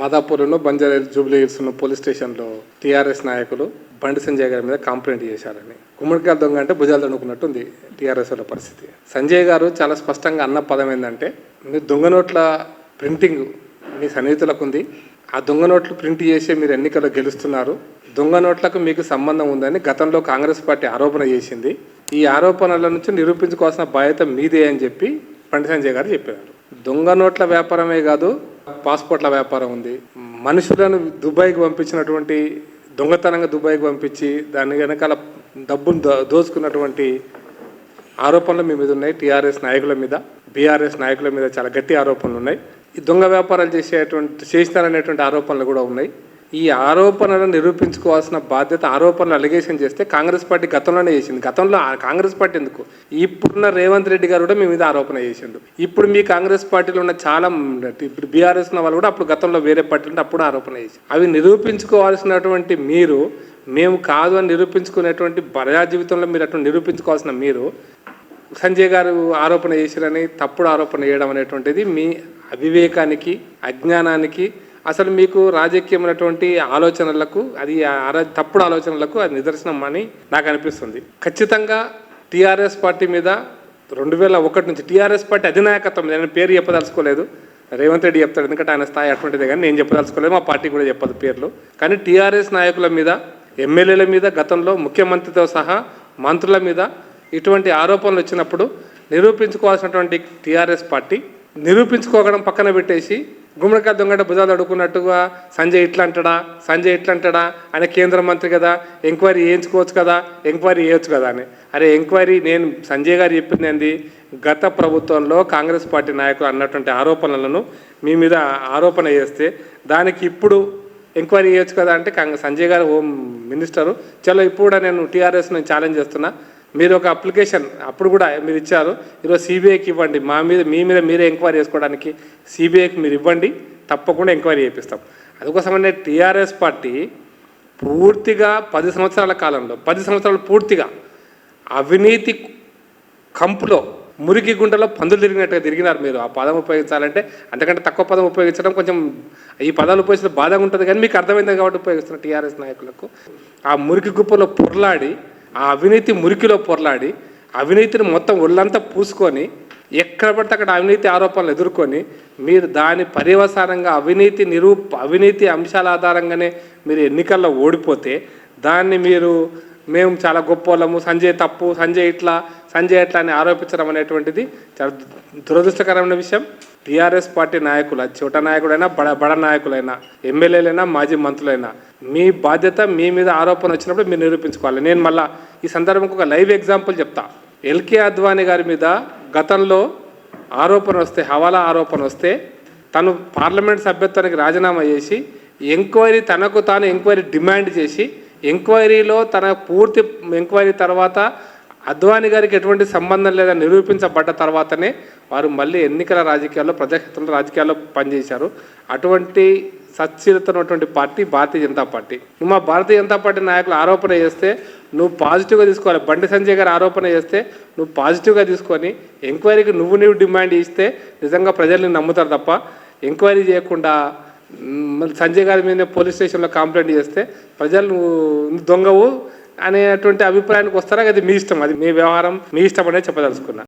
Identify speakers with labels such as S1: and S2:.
S1: మాదాపూర్లో బంజారా జూబ్లీ హిల్స్ ఉన్న పోలీస్ స్టేషన్లో టీఆర్ఎస్ నాయకులు బండి సంజయ్ గారి మీద కంప్లైంట్ చేశారని. గుమ్మడికాయ దొంగ అంటే భుజాలు అనుకున్నట్టుంది టీఆర్ఎస్ వాళ్ళ పరిస్థితి. సంజయ్ గారు చాలా స్పష్టంగా అన్న పదం ఏంటంటే మీరు దొంగ నోట్ల ప్రింటింగ్ మీ సన్నిహితులకు ఉంది. ఆ దొంగ నోట్లు ప్రింట్ చేసి మీరు ఎన్నికల్లో గెలుస్తున్నారు. దొంగ నోట్లకు మీకు సంబంధం ఉందని గతంలో కాంగ్రెస్ పార్టీ ఆరోపణ చేసింది. ఈ ఆరోపణల నుంచి నిరూపించుకోవాల్సిన బాధ్యత మీదే అని చెప్పి బండి సంజయ్ గారు చెప్పారు. దొంగ నోట్ల వ్యాపారమే కాదు పాస్పోర్ట్ల వ్యాపారం ఉంది. మనుషులను దుబాయ్కి పంపించినటువంటి దొంగతనంగా దుబాయ్కి పంపించి దాని వెనకాల డబ్బును దో- దోచుకున్నటువంటి ఆరోపణలు మీ మీద ఉన్నాయి. టీఆర్ఎస్ నాయకుల మీద బీఆర్ఎస్ నాయకుల మీద చాలా గట్టి ఆరోపణలు ఉన్నాయి. ఈ దొంగ వ్యాపారాలు చేసేటువంటి చేస్తారనేటువంటి ఆరోపణలు కూడా ఉన్నాయి. ఈ ఆరోపణలను నిరూపించుకోవాల్సిన బాధ్యత ఆరోపణలు అలిగేషన్ చేస్తే కాంగ్రెస్ పార్టీ గతంలోనే చేసింది. గతంలో కాంగ్రెస్ పార్టీ ఎందుకు? ఇప్పుడున్న రేవంత్ రెడ్డి గారు కూడా మీ మీద ఆరోపణ చేసిండు. ఇప్పుడు మీ కాంగ్రెస్ పార్టీలో ఉన్న చాలా ఇప్పుడు బీఆర్ఎస్ ఉన్న వాళ్ళు కూడా అప్పుడు గతంలో వేరే పార్టీలు ఉంటే అప్పుడు ఆరోపణ చేసి. అవి నిరూపించుకోవాల్సినటువంటి మీరు మేము కాదు అని నిరూపించుకునేటువంటి ప్రజా జీవితంలో మీరు అటు నిరూపించుకోవాల్సిన మీరు సంజయ్ గారు ఆరోపణ చేసిరని తప్పుడు ఆరోపణ చేయడం అనేటువంటిది మీ అవివేకానికి అజ్ఞానానికి అసలు మీకు రాజకీయమైనటువంటి ఆలోచనలకు అది తప్పుడు ఆలోచనలకు అది నిదర్శనం అని నాకు అనిపిస్తుంది. ఖచ్చితంగా టీఆర్ఎస్ పార్టీ మీద రెండు వేల ఒకటి నుంచి టీఆర్ఎస్ పార్టీ అధినాయకత్వం నేను పేరు చెప్పదలుచుకోలేదు. రేవంత్ రెడ్డి చెప్తాడు ఎందుకంటే ఆయన స్థాయి అటువంటిదే కానీ నేను చెప్పదలుచుకోలేదు మా పార్టీ కూడా చెప్పదు పేర్లు. కానీ టీఆర్ఎస్ నాయకుల మీద ఎమ్మెల్యేల మీద గతంలో ముఖ్యమంత్రితో సహా మంత్రుల మీద ఇటువంటి ఆరోపణలు వచ్చినప్పుడు నిరూపించుకోవాల్సినటువంటి టీఆర్ఎస్ పార్టీ నిరూపించుకోగడం పక్కన పెట్టేసి గుమ్మడికాయ దొంగట భుజాలు అడుగుకున్నట్టుగా సంజయ్ ఇట్లా అంటాడా సంజయ్ ఇట్లా అంటాడా ఆయన కేంద్ర మంత్రి కదా ఎంక్వైరీ చేయించుకోవచ్చు కదా ఎంక్వైరీ చేయొచ్చు కదా అని. అరే ఎంక్వైరీ నేను సంజయ్ గారు చెప్పింది ఏంది? గత ప్రభుత్వంలో కాంగ్రెస్ పార్టీ నాయకులు అన్నటువంటి ఆరోపణలను మీ మీద ఆరోపణ చేస్తే దానికి ఇప్పుడు ఎంక్వైరీ చేయొచ్చు కదా అంటే కాంగ్రెస్ సంజయ్ గారు హోమ్ మినిస్టరు. చలో ఇప్పుడు నేను టీఆర్ఎస్ నేను ఛాలెంజ్ చేస్తున్నా. మీరు ఒక అప్లికేషన్ అప్పుడు కూడా మీరు ఇచ్చారు ఈరోజు సిబిఐకి ఇవ్వండి. మా మీద మీ మీద మీరే ఎంక్వైరీ చేసుకోవడానికి సిబిఐకి మీరు ఇవ్వండి తప్పకుండా ఎంక్వైరీ చేపిస్తాం. అందుకోసమనే టీఆర్ఎస్ పార్టీ పూర్తిగా పది సంవత్సరాల కాలంలో పది సంవత్సరాలు పూర్తిగా అవినీతి కంపులో మురికి గుంటలో పందులు తిరిగినట్టుగా తిరిగినారు మీరు. ఆ పదం ఉపయోగించాలంటే అంతకంటే తక్కువ పదం ఉపయోగించడం కొంచెం ఈ పదాలు ఉపయోగిస్తే బాధగా ఉంటుంది. కానీ మీకు అర్థమైంది కాబట్టి ఉపయోగిస్తున్న టీఆర్ఎస్ నాయకులకు. ఆ మురికి గుప్పలో పొరలాడి ఆ అవినీతి మురికిలో పొరలాడి అవినీతిని మొత్తం ఒళ్ళంతా పూసుకొని ఎక్కడ పడితే అక్కడ అవినీతి ఆరోపణలు ఎదుర్కొని మీరు దాని పర్యవసానంగా అవినీతి నిరూప అవినీతి అంశాల ఆధారంగానే మీరు ఎన్నికల్లో ఓడిపోతే దాన్ని మీరు మేము చాలా గొప్ప వాళ్ళము సంజయ్ తప్పు సంజయ్ ఇట్లా సంజయ్ ఇట్లా అని ఆరోపించడం అనేటువంటిది చాలా దురదృష్టకరమైన విషయం. టీఆర్ఎస్ పార్టీ నాయకులు చోట నాయకుడైనా బడ బడ నాయకులైనా ఎమ్మెల్యేలైనా మాజీ మంత్రులైనా మీ బాధ్యత మీ మీద ఆరోపణ వచ్చినప్పుడు మీరు నిరూపించుకోవాలి. నేను మళ్ళా ఈ సందర్భంకి ఒక లైవ్ ఎగ్జాంపుల్ చెప్తా. ఎల్కే అద్వానీ గారి మీద గతంలో ఆరోపణ వస్తే హవాలా ఆరోపణ వస్తే తను పార్లమెంట్ సభ్యత్వానికి రాజీనామా చేసి ఎంక్వైరీ తనకు తాను ఎంక్వైరీ డిమాండ్ చేసి ఎంక్వైరీలో తన పూర్తి ఎంక్వైరీ తర్వాత అద్వానీ గారికి ఎటువంటి సంబంధం లేదని నిరూపించబడ్డ తర్వాతనే వారు మళ్ళీ ఎన్నికల రాజకీయాల్లో ప్రజాక్షేత్రంలో రాజకీయాల్లో పనిచేశారు. అటువంటి సచ్చీలత ఉన్నటువంటి పార్టీ భారతీయ జనతా పార్టీ. మా భారతీయ జనతా పార్టీ నాయకులు ఆరోపణ చేస్తే నువ్వు పాజిటివ్గా తీసుకోవాలి. బండి సంజయ్ గారు ఆరోపణ చేస్తే నువ్వు పాజిటివ్గా తీసుకొని ఎంక్వైరీకి నువ్వు నువ్వు డిమాండ్ ఇస్తే నిజంగా ప్రజల్ని నమ్ముతారు తప్ప ఎంక్వైరీ చేయకుండా మళ్ళీ సంజయ్ గారి మీద పోలీస్ స్టేషన్లో కంప్లైంట్ చేస్తే ప్రజలు నువ్వు నువ్వు దొంగవు అనేటువంటి అభిప్రాయానికి వస్తారా? అది మీ ఇష్టం. అది మీ వ్యవహారం. మీ ఇష్టం అనేది చెప్పదలుచుకున్నా.